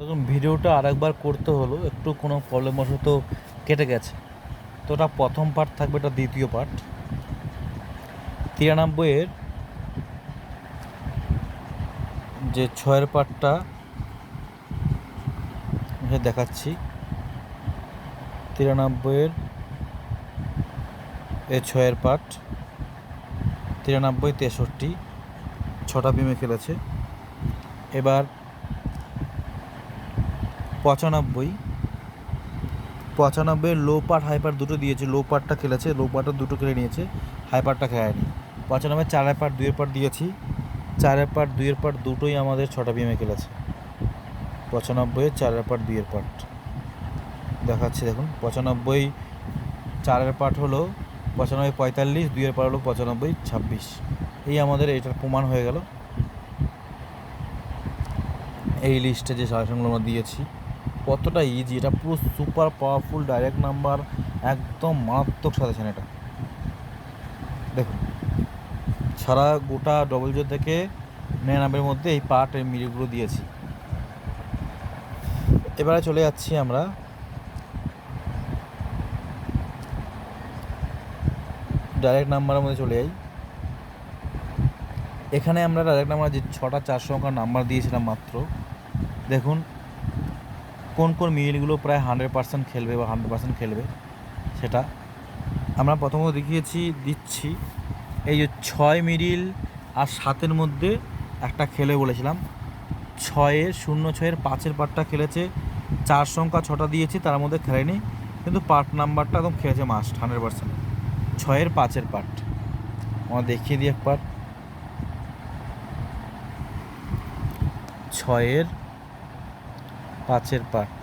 দেখুন, ভিডিওটা আরেকবার করতে হলো, একটু কোনো প্রবলেমবশত কেটে গেছে। তো ওটা প্রথম পার্ট থাকবে, এটা দ্বিতীয় পার্ট তিরানব্বইয়ের যে ছয়ের পার্টটা দেখাচ্ছি। তিরানব্বইয়ের এ ছয়ের পার্ট তিরানব্বই তেষট্টি, ছটা বিমে খেলেছে। এবার পঁচানব্বই। পঁচানব্বই লো পার্ট হাই পার্ট দুটো দিয়েছে লো পার্টটা খেলেছে লো পার্টটা দুটো খেলে নিয়েছে হাই পার্টটা খেলায়নি। পঁচানব্বই চারের পার্ট দুইয়ের পার্ট দিয়েছি চারের পার্ট দুইয়ের পার্ট দুটোই আমাদের ছটা বিমে খেলেছে। পঁচানব্বই চারের পার্ট দুইয়ের পার্ট দেখাচ্ছি দেখুন, পঁচানব্বই চারের পার্ট হলো পঁচানব্বই, পঁয়তাল্লিশ, দুইয়ের পার্ট হলো পঁচানব্বই, ছাব্বিশ। এই আমাদের এটার প্রমাণ হয়ে গেল। এই লিস্টে যে সাজেশনগুলো আমরা দিয়েছি। কতটা ইজি এটা পুরো সুপার পাওয়ারফুল ডাইরেক্ট নাম্বার একদম মারাত্মক সাজেশন এটা। দেখুন, সারা গোটা ডবল জিরো থেকে নিরানব্বইয়ের মধ্যে এই পার্ট এই মিলগুলো দিয়েছি। এবারে চলে যাচ্ছি আমরা ডাইরেক্ট নাম্বারের মধ্যে চলে যাই। এখানে আমরা ডাইরেক্ট নাম্বার যে ছটা চার সংখ্যার নাম্বার দিয়েছিলাম মাত্র। দেখুন কোন কোন মিলগুলো প্রায় হান্ড্রেড পার্সেন্ট খেলবে বা হান্ড্রেড পার্সেন্ট খেলবে সেটা আমরা প্রথমত দেখিয়েছি, দিচ্ছি। এই যে ছয় মিডিল আর সাতের মধ্যে একটা খেলে বলেছিলাম। ছয়ের শূন্য, ছয়ের পাঁচের পার্টটা খেলেছে, চার সংখ্যা ছটা দিয়েছি, তার মধ্যে খেলেনি। কিন্তু পার্ট নাম্বারটা একদম খেলেছে মাস্ট হান্ড্রেড পার্সেন্ট। ছয়ের পাঁচের পার্ট আমরা দেখিয়ে দিই একবার। ছয়ের পাঁচের পার্ট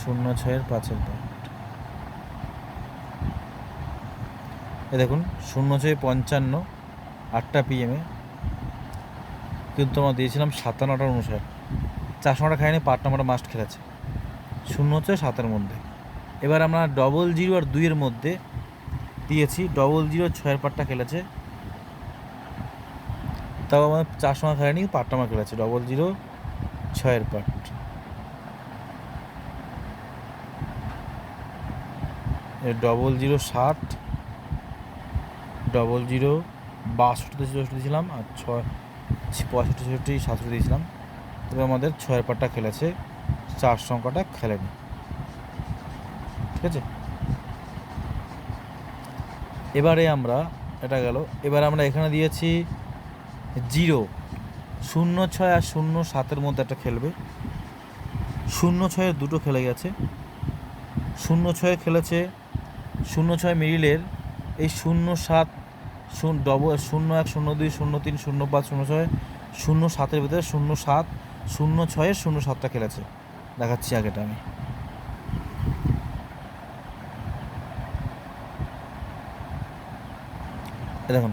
শূন্য ছয়ের পাঁচের পার্ট এ দেখুন, শূন্য ছয় পঞ্চান্ন, আটটা পিএমে কিন্তু আমরা দিয়েছিলাম সাতান্নটার অনুসার। চারশো নটা খাইনি পার্ট নাম্বারটা মাস্ট খেলেছে শূন্য ছয় সাতের মধ্যে। এবার আমরা ডবল জিরো আর দুইয়ের মধ্যে দিয়েছি ডবল জিরো ছয়ের পাটটা খেলেছে তাও আমার চার সময় খেলেনি পার্টটা আমার খেলেছে ডবল জিরো ছয়ের পার্ট। ডবল জিরো ষাট ডবল জিরো বাষট্টি চৌষট্টি দিয়েছিলাম, আর ছয়, পঁয়ষট্টি ছেষট্টি সাতষট্টি দিয়েছিলাম। তবে আমাদের ছয়ের পার্টটা খেলেছে, চার সংখ্যাটা খেলেনি। ঠিক আছে? এবারে আমরা, এটা গেল, এবার আমরা এখানে দিয়েছি জিরো শূন্য ছয় আর শূন্য সাতের মধ্যে একটা খেলবে। শূন্য ছয়ের দুটো খেলে গেছে। শূন্য ছয়ে খেলেছে। শূন্য ছয় মিডিলের এই শূন্য সাত ডবল শূন্য এক, শূন্য দুই, শূন্য তিন, শূন্য পাঁচ, শূন্য ছয়, শূন্য সাতের ভিতরে শূন্য সাত, শূন্য ছয়ের শূন্য সাতটা খেলেছে। দেখাচ্ছি আগেটা আমি। দেখুন,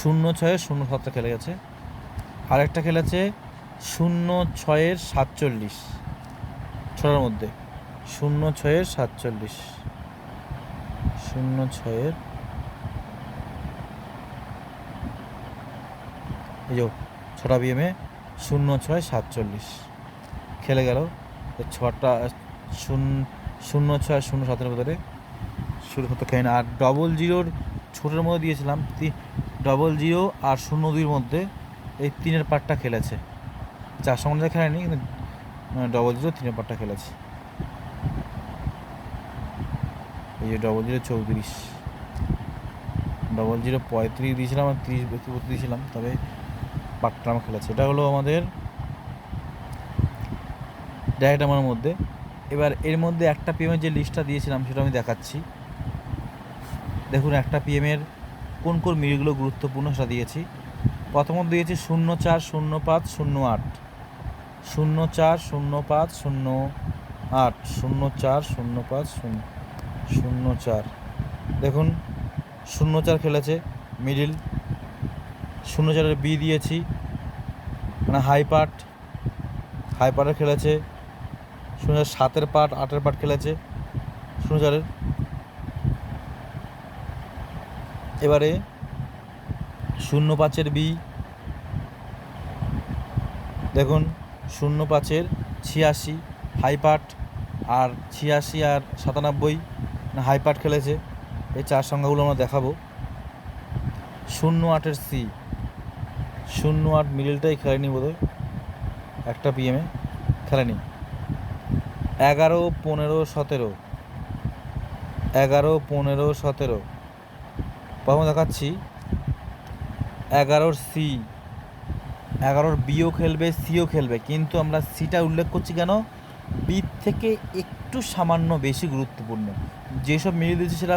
শূন্য ছয়ের শূন্য সাতটা খেলে গেছে। আরেকটা খেলেছে শূন্য ছয়ের সাতচল্লিশ। ছটার মধ্যে। শূন্য ছয়ের সাতচল্লিশ। শূন্য ছয়ের এই যে ছটা বিএমে শূন্য ছয় সাতচল্লিশ। খেলে গেল। ছটা শূন্য ছয়, শূন্য সাতের ভিতরে শুরু হতে খেয়ে আর ডবল জিরোর ছোটোর মধ্যে দিয়েছিলাম। ডবল জিরো আর শূন্য দুইয়ের মধ্যে এই তিনের পার্টটা খেলেছে। চার সঙ্গে খেলেনি, কিন্তু ডবল জিরো তিনের পার্টটা খেলেছে। এই যে ডবল জিরো চৌত্রিশ। ডবল জিরো পঁয়ত্রিশ দিয়েছিলাম আর তিরিশ ব্যক্তিগত দিয়েছিলাম, তবে পার্টটা আমার খেলেছে। এটা হলো আমাদের আমার মধ্যে। এবার এর মধ্যে একটা পিএমের যে লিস্টটা দিয়েছিলাম, সেটা আমি দেখাচ্ছি। দেখুন, একটা পিএমের কোন কোন মিলগুলো গুরুত্বপূর্ণ সেটা দিয়েছি। প্রথমত দিয়েছি শূন্য চার শূন্য পাঁচ শূন্য আট শূন্য চার শূন্য পাঁচ শূন্য আট শূন্য চার শূন্য পাঁচ শূন্য শূন্য চার দেখুন শূন্য চার খেলেছে মিডিল শূন্য চারের বি দিয়েছি মানে হাই পার্ট হাই পার্টের খেলেছে শূন্য চার সাতের পার্ট আটের পার্ট খেলেছে শূন্য চারের এবারে শূন্য পাঁচের বি। দেখুন শূন্য পাঁচের ছিয়াশি, হাইপাট আর ছিয়াশি আর সাতানব্বই হাইপাট খেলেছে। এই চার সংখ্যাগুলো আমরা দেখাবো। শূন্য আটের সি। শূন্য আট মিডিলটাই খেলেনি বোধহয়। একটা পিএমে খেলেনি। এগারো, পনেরো, সতেরো। এগারো, পনেরো, সতেরো। প্রথমে দেখাচ্ছি। এগারোর সি এগারোর বিও খেলবে সিও খেলবে। কিন্তু আমরা সিটা উল্লেখ করছি কেন? বি থেকে একটু সামান্য বেশি গুরুত্বপূর্ণ। যেসব মিলিয়ে দিয়েছে সেটা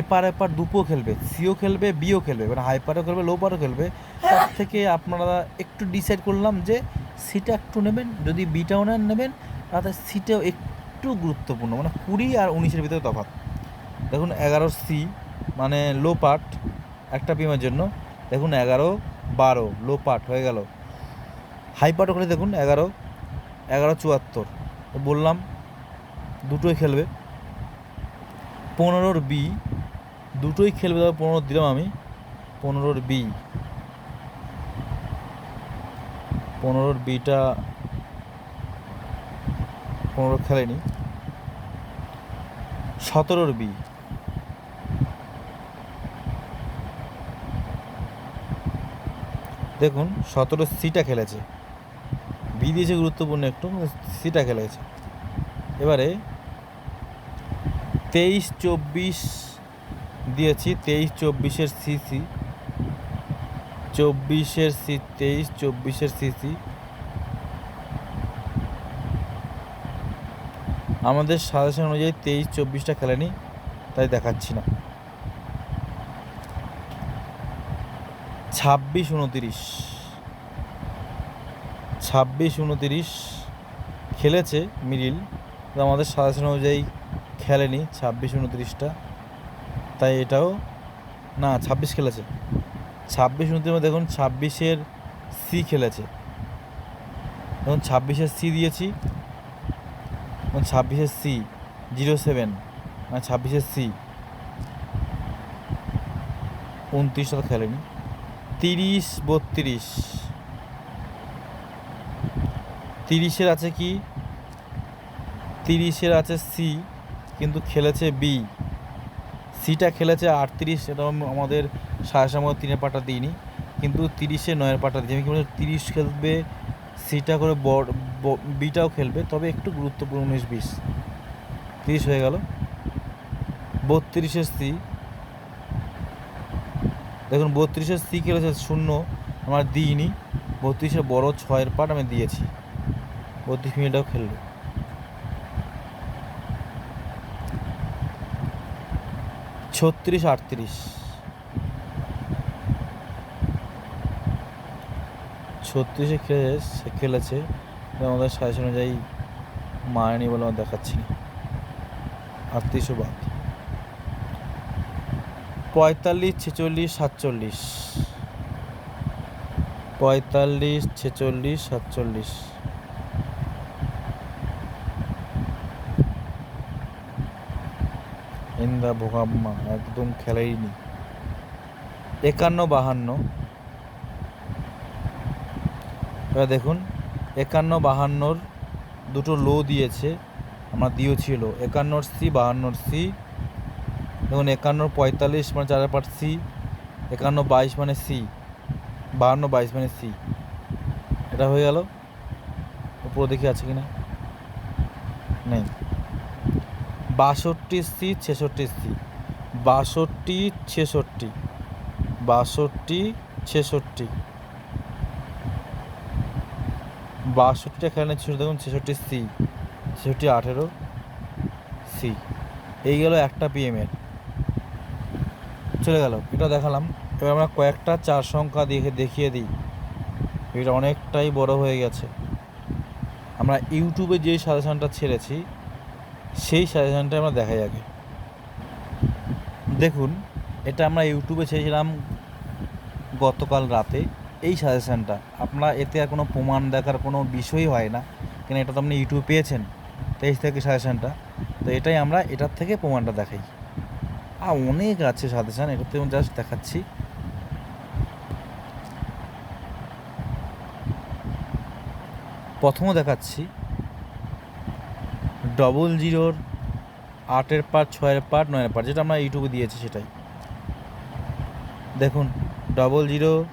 এপার এপার দুপো খেলবে সিও খেলবে বিও খেলবে। মানে হাইপারও খেলবে লো পারও খেলবে। তার থেকে আপনারা একটু ডিসাইড করলাম যে সিটা একটু নেবেন, যদি বিটাও নেন, নেবেন। তাতে সিটাও একটু গুরুত্বপূর্ণ মানে কুড়ি আর উনিশের ভিতরে তফাৎ। দেখুন এগারো সি মানে লো পার্ট একটা পিমের জন্য। দেখুন, এগারো, বারো, লো পার্ট হয়ে গেল। হাই পার্ট ওখানে দেখুন, এগারো এগারো, চুয়াত্তর। বললাম, দুটোই খেলবে। পনেরোর বি, দুটোই খেলবে, তবে পনেরো দিলাম আমি। পনেরোর বি। পনেরোর বিটা, পনেরো খেলেনি। সতেরোর বি। দেখুন, সতেরো সিটা খেলেছে। বি দিয়েছে গুরুত্বপূর্ণ একটু সিটা খেলেছে। এবারে তেইশ চব্বিশ দিয়েছি, তেইশ চব্বিশের সিসি, চব্বিশের সি, তেইশ চব্বিশের সিসি। আমাদের সাজেশন অনুযায়ী তেইশ চব্বিশটা খেলেনি, তাই দেখাচ্ছি না। ছাব্বিশ উনতিরিশ। ছাব্বিশ উনতিরিশ খেলেছে মিডিল আমাদের সাজেশন অনুযায়ী খেলেনি ছাব্বিশ উনতিরিশটা। তাই এটাও, না, ছাব্বিশ খেলেছে। ছাব্বিশ উনত্রিশ দেখুন ছাব্বিশের সি খেলেছে। দেখুন ছাব্বিশের সি দিয়েছি। এবং ছাব্বিশের সি জিরো সেভেন মানে ছাব্বিশের সি উনত্রিশটা খেলেনি। তিরিশ, বত্রিশ। তিরিশের আছে কি? তিরিশের আছে সি কিন্তু খেলেছে বি সিটা খেলেছে আটত্রিশ, এটা আমাদের সাড়ে মধ্যে তিনের পাটা দিইনি। কিন্তু তিরিশে নয়ের পাটা দিই আমি কি তিরিশ খেলবে সিটা করে বড় বিটাও খেলবে, তবে একটু গুরুত্বপূর্ণ উনিশ, বিশ। তিরিশ হয়ে গেল। বত্রিশের সি দেখুন, বত্রিশের সি খেলেছে শূন্য, আমার দিইনি। বত্রিশের বড় ছয়ের পাট আমি দিয়েছি। বত্রিশ মিনিটও খেলবে ছত্রিশ, আটত্রিশ। ছত্রিশে খেলে সে খেলেছে। আমাদের সাজেশন অনুযায়ী মারেনি বলে আমার দেখাচ্ছি আটত্রিশও বাদ। পঁয়তাল্লিশ, ছেচল্লিশ, সাতচল্লিশ। পঁয়তাল্লিশ, ছেচল্লিশ, সাতচল্লিশ। ইন্দা ভোগাম্মা, একদম খেলেইনি। একান্ন, বাহান্ন। এবার দেখুন, একান্ন, বাহান্নর দুটো লো দিয়েছে, আমার দিও ছিল একান্নর সি, বাহান্নর সি দেখুন, একান্ন পঁয়তাল্লিশ মানে চার পার্ট সি, একান্ন বাইশ মানে সি, বাহান্ন বাইশ মানে সি। এটা হয়ে গেল? উপরে দেখি আছে কি না নেই। বাষট্টি সি, ছেষট্টি সি। বাষট্টি, ছেষট্টি। বাষট্টি, ছেষট্টি। বাষট্টিটা খেলে ছিল দেখুন, ছেষট্টি সি, ছেষট্টি আঠেরো সি। এই গেল একটা পিএমের চলে গেল। এটা দেখালাম। এবার আমরা কয়েকটা চার সংখ্যা দেখে দেখিয়ে দিই। এটা অনেকটাই বড় হয়ে গেছে। আমরা ইউটিউবে যে সাজেশনটা ছেড়েছি, সেই সাজেশনটা আমরা দেখাই আগে। দেখুন, এটা আমরা ইউটিউবে ছেড়েছিলাম গতকাল রাতে। এই সাজেশানটা আপনারা এতে আর কোনো প্রমাণ দেখার কোনো বিষয়ই হয় না। কেন, এটা তো আপনি ইউটিউবে পেয়েছেন। তেইশ থেকে সাজেশানটা। তো এটাই আমরা, এটার থেকে প্রমাণটা দেখাই। আর অনেক আছে সাথে সাজেশান এটাতে জাস্ট দেখাচ্ছি। প্রথমও দেখাচ্ছি। ডবল জিরোর আটের পার্ট ছয়ের পার্ট নয়ের পার্ট যেটা আমরা ইউটিউবে দিয়েছি সেটাই। দেখুন ডবল জিরো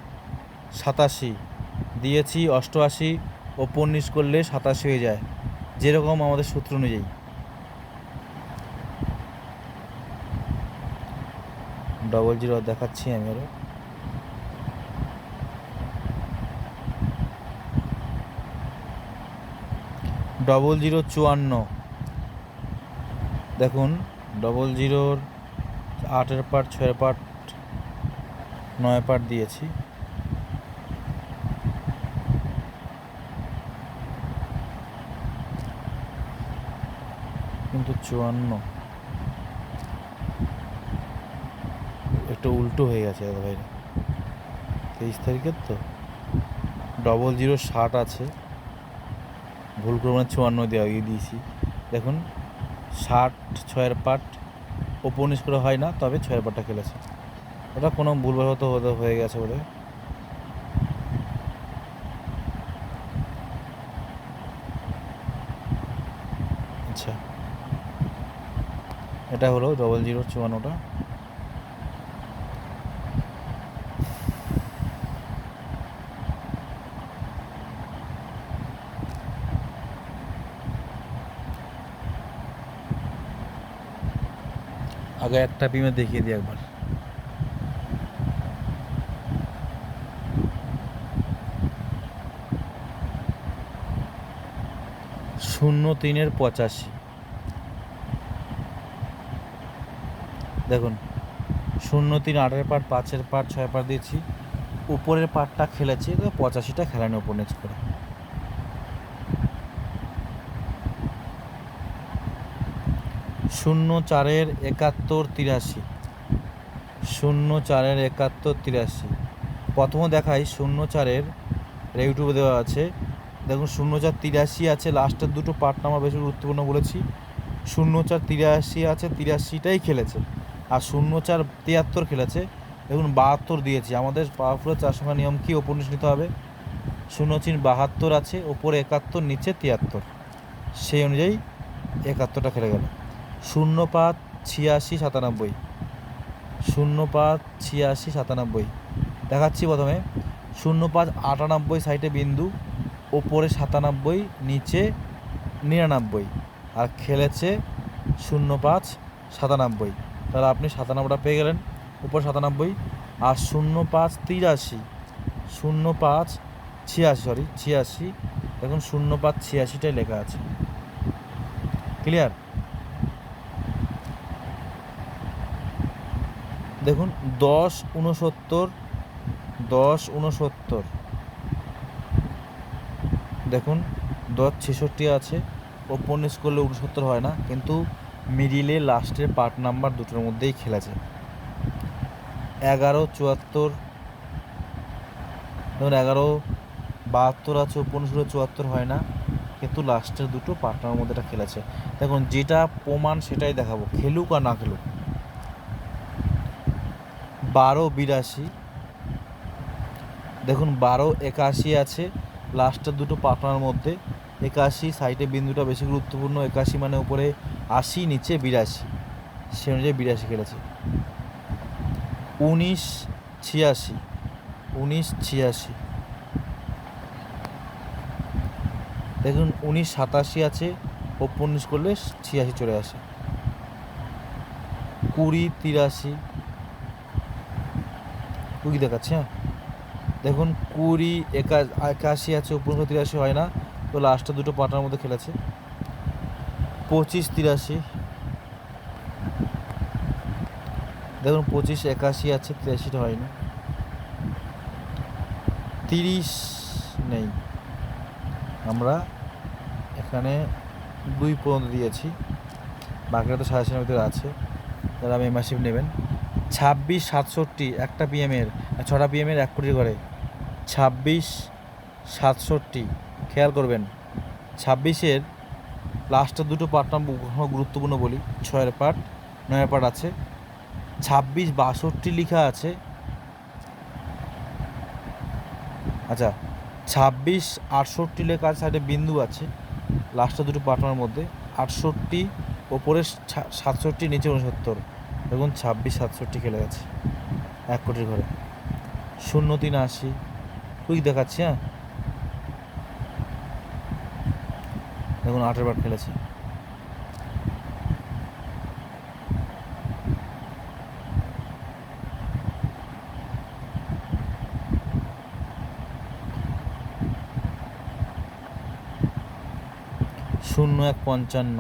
সাতাশি। দিয়েছি অষ্টআশি ও পন্নিশ করলে সাতাশি হয়ে যায়। যেরকম আমাদের সূত্র অনুযায়ী। ডবল জিরো দেখাচ্ছি আমি আরও ডবল জিরো চুয়ান্ন। দেখুন ডবল জিরোর আটের পার্ট ছয়ের পার্ট নয় পার্ট দিয়েছি। কিন্তু চুয়ান্ন। একটু উল্টো হয়ে গেছে দাদা ভাই। তেইশ তারিখের তো। ডবল জিরো ষাট আছে। ভুল করে মানে চুয়ান্ন দেওয়া গিয়ে দিয়েছি। দেখুন, ষাট ছয়ের পাট ওপনিশ করে হয় না, তবে ছয়ের পাটটা খেলেছে। ওটা কোনো ভুলবশত হতে হয়ে গেছে বোধহয়। আচ্ছা। এটা হলো ডবল জিরো চুয়ান্নটা। আগে একটা বিমে দেখিয়ে দিই একবার। শূন্য তিনের পঁচাশি। দেখুন, শূন্য তিন আটের পার্ট পাঁচের পার্ট ছয় পার্ট দিয়েছি। উপরের পার্টটা খেলেছি পঁচাশিটা খেলানি উপর নেক্সট করে। শূন্য চারের একাত্তর তিরাশি। শূন্য চারের একাত্তর তিরাশি। প্রথম দেখাই শূন্য চারের ইউটিউবে দেওয়া আছে। দেখুন শূন্য চার তিরাশি আছে, লাস্টের দুটো পার্ট আমার বেশি গুরুত্বপূর্ণ বলেছি। শূন্য চার তিরাশি আছে, তিরাশিটাই খেলেছে। আর শূন্য চার তিয়াত্তর খেলেছে। দেখুন, বাহাত্তর দিয়েছি। আমাদের পাওয়ারফুলের চার সংখ্যা নিয়ম কি ওপর নিতে হবে? শূন্য চিন বাহাত্তর আছে, ওপরে একাত্তর, নিচে তিয়াত্তর। সেই অনুযায়ী একাত্তরটা খেলে গেল। শূন্য পাঁচ ছিয়াশি সাতানব্বই। শূন্য পাঁচ ছিয়াশি সাতানব্বই। দেখাচ্ছি প্রথমে। শূন্য পাঁচ আটানব্বই সাইডে বিন্দু, ওপরে সাতানব্বই, নিচে নিরানব্বই। আর খেলেছে শূন্য পাঁচ সাতানব্বই। তাহলে আপনি সাতানব্বইটা পেয়ে গেলেন, উপর সাতানব্বই। আর শূন্য পাঁচ তিরাশি শূন্য পাঁচ ছিয়াশি সরি ছিয়াশি। এখন শূন্য পাঁচ ছিয়াশিটাই লেখা আছে। ক্লিয়ার দেখুন, দশ উনসত্তর দশ উনসত্তর দেখুন, দশ ছেষট্টি আছে ওপেনিস করলে উনসত্তর হয় না, কিন্তু মিডিলে লাস্টের পার্ট নাম্বার দুটোর মধ্যেই খেলেছে। এগারো চুয়াত্তর, দেখুন, এগারো বাহাত্তর আছে পনেরো চুয়াত্তর হয় না, কিন্তু লাস্টের দুটো পার্টনার মধ্যে খেলেছে। দেখুন, যেটা প্রমাণ সেটাই দেখাবো, খেলুক আর না খেলুক। বারো বিরাশি। দেখুন, বারো একাশি আছে। লাস্টের দুটো পাটনার মধ্যে। একাশি, সাইডে বিন্দুটা বেশি গুরুত্বপূর্ণ। একাশি মানে উপরে আশি, নিচে বিরাশি। সে অনুযায়ী বিরাশি খেলেছে। উনিশ, ছিয়াশি। উনিশ, ছিয়াশি। দেখুন, উনিশ, সাতাশি আছে। উনিশ করলে ছিয়াশি চলে আসে। কুড়ি, তিরাশি। কুড়ি দেখাচ্ছে হ্যাঁ। দেখুন, কুড়ি, একা, একাশি আছে উপর তিরাশি হয় না। তো লাস্টে দুটো পাটার মধ্যে খেলেছে। পঁচিশ, তিরাশি। দেখুন, পঁচিশ, একাশি আছে, তিরাশিটা হয় না তিরিশ নেই। আমরা এখানে দুই পর্যন্ত দিয়েছি। বাকিটা তো সাজেশনের ভিতরে আছে। তাহলে যারা মেম্বারশিপ নেবেন। ছাব্বিশ সাতষট্টি, একটা পিএমের ছটা পিএমের এক কোটি করে। ছাব্বিশ সাতষট্টি, খেয়াল করবেন। ছাব্বিশের লাস্টের দুটো পার্ট গুরুত্বপূর্ণ বলি, ছয়ের পার্ট নয়ের পার্ট আছে। ছাব্বিশ বাষট্টি লেখা আছে। আচ্ছা ছাব্বিশ আটষট্টি লেখা আছে, সাইডে বিন্দু আছে লাস্টে দুটো পার্টনার মধ্যে। আটষট্টি ওপরে সাতষট্টি, নিচে উনসত্তর। দেখুন, ছাব্বিশ, সাতষট্টি খেলে গেছে। এক কোটির ঘরে। শূন্য তিন আশি। কুইক দেখাচ্ছি হ্যাঁ? দেখুন, আটের বার খেলেছে। শূন্য এক পঞ্চান্ন।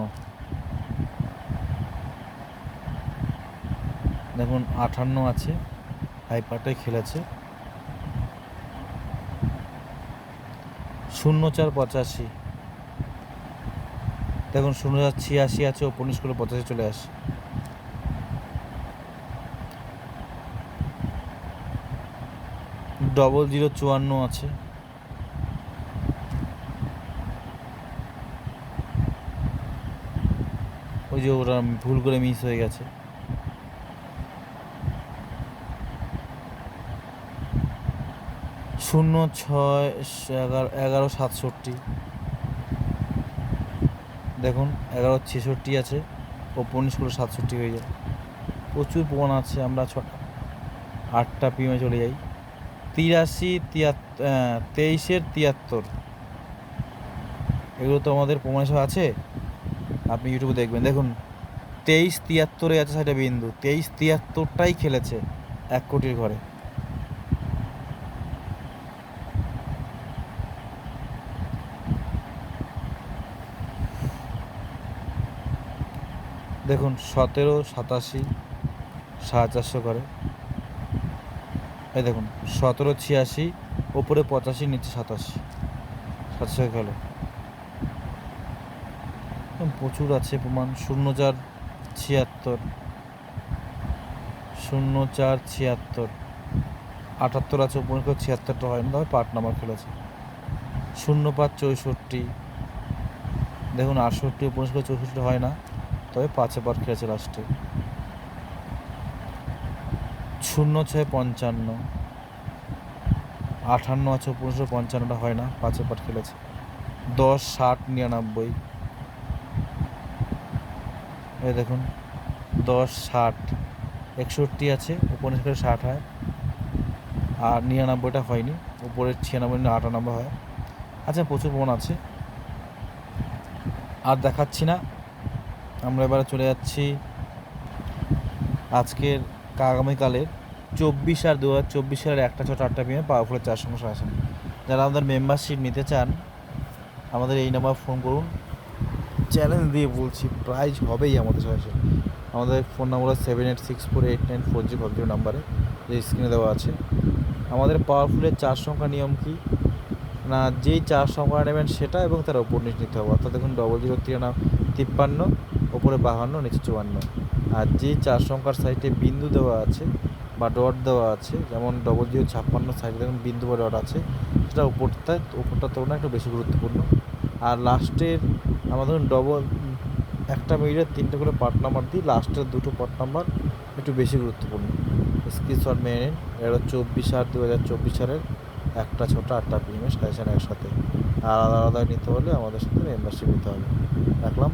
দেখুন আটান্ন আছে, হাইপারটাই খেলেছে। শূন্য চার পঁচাশি। দেখুন, শূন্য চার ছিয়াশি আছে ওপেন স্কুলে পঁচাশি চলে আসে। ডবল জিরো চুয়ান্ন আছে। ওই যে ওরা ভুল করে মিস হয়ে গেছে। শূন্য ছয় এগারো এগারো সাতষট্টি। দেখুন, এগারো ছেষট্টি আছে ওপেন স্কুলে সাতষট্টি হয়ে যায়। প্রচুর প্রমাণ আছে, আমরা ছটা আটটা পিমে চলে যাই। তিরাশি তিয়াত্তর তেইশের তিয়াত্তর। এগুলো তো আমাদের প্রমাণ হিসেবে আছে। আপনি ইউটিউবে দেখবেন। দেখুন, তেইশ তিয়াত্তরে আছে সেটা বিন্দু। তেইশ তিয়াত্তরটাই খেলেছে এক কোটির ঘরে। দেখুন, সতেরো, সাতাশি, সাড়ে চারশো করে। এই দেখুন, সতেরো, ছিয়াশি, ওপরে পঁচাশি, নিচে সাতাশি। সাতশো এরকম প্রচুর আছে প্রমাণ। শূন্য চার, ছিয়াত্তর। শূন্য চার, ছিয়াত্তর। আটাত্তর আছে উপরে ছিয়াত্তরটা হয় না। তবে পাট নাম্বার খেলেছে। শূন্য পাঁচ, চৌষট্টি। দেখুন, আটষট্টি, উপরে চৌষট্টি হয় না। তবে পাঁচে পাট খেলেছে লাস্টে শূন্য ছয় পঞ্চান্ন। আটান্ন আছে উপরে পঞ্চান্নটা হয় না, পাঁচে পাট খেলেছে। দশ, ষাট, নিরানব্বই। এই দেখুন, দশ, ষাট, একষট্টি আছে, উপরে থেকে ষাট হয়। আর নিরানব্বইটা হয়নি, উপরে ছিয়ানব্বই, আটানব্বই হয়। আচ্ছা প্রচুর প্রমাণ আছে। আর দেখাচ্ছি না আমরা এবারে চলে যাচ্ছি আজকের আগামীকালের চব্বিশ আর দু হাজার চব্বিশ সালের একটা ছটা আটটা পিএমে পাওয়ারফুলের চার সমস্যা আসেন যারা আমাদের মেম্বারশিপ নিতে চান, আমাদের এই নাম্বার ফোন করুন। চ্যালেঞ্জ দিয়ে বলছি প্রাইজ হবেই আমাদের সাথে আমাদের phone number seven eight six four eight nine four G five zero নাম্বারে যে স্ক্রিনে দেওয়া আছে। আমাদের পাওয়ারফুলের চার সংখ্যা নিয়ম কি? না, যেই চার সংখ্যা নেবেন সেটা এবং তার নিচ নিতে হবে। অর্থাৎ দেখুন ডবল জিরো তিরানা তিপ্পান্ন। ওপরে বাহান্ন, নিচে চুয়ান্ন। আর যে চার সংখ্যার সাইডে বিন্দু দেওয়া আছে বা ডট দেওয়া আছে, যেমন ডবল জিরো ছাপ্পান্ন সাইডে দেখুন বিন্দু বা ডট আছে, সেটা উপরটা, উপরটার তুলনায় একটু বেশি গুরুত্বপূর্ণ। আর লাস্টের আমরা ধরুন ডবল একটা মিডিয়ে তিনটে করে পার্ট নাম্বার দিই, লাস্টের দুটো পার্ট নাম্বার একটু বেশি গুরুত্বপূর্ণ। স্ক্রিনশট মেনে নিন, এটা চব্বিশ আট দু হাজার চব্বিশ সালের একটা ছোটো আটটা পিএমএ সাজেশন একসাথে। আর আলাদা আলাদা নিতে হলে আমাদের সাথে মেম্বারশিপ নিতে হবে। রাখলাম।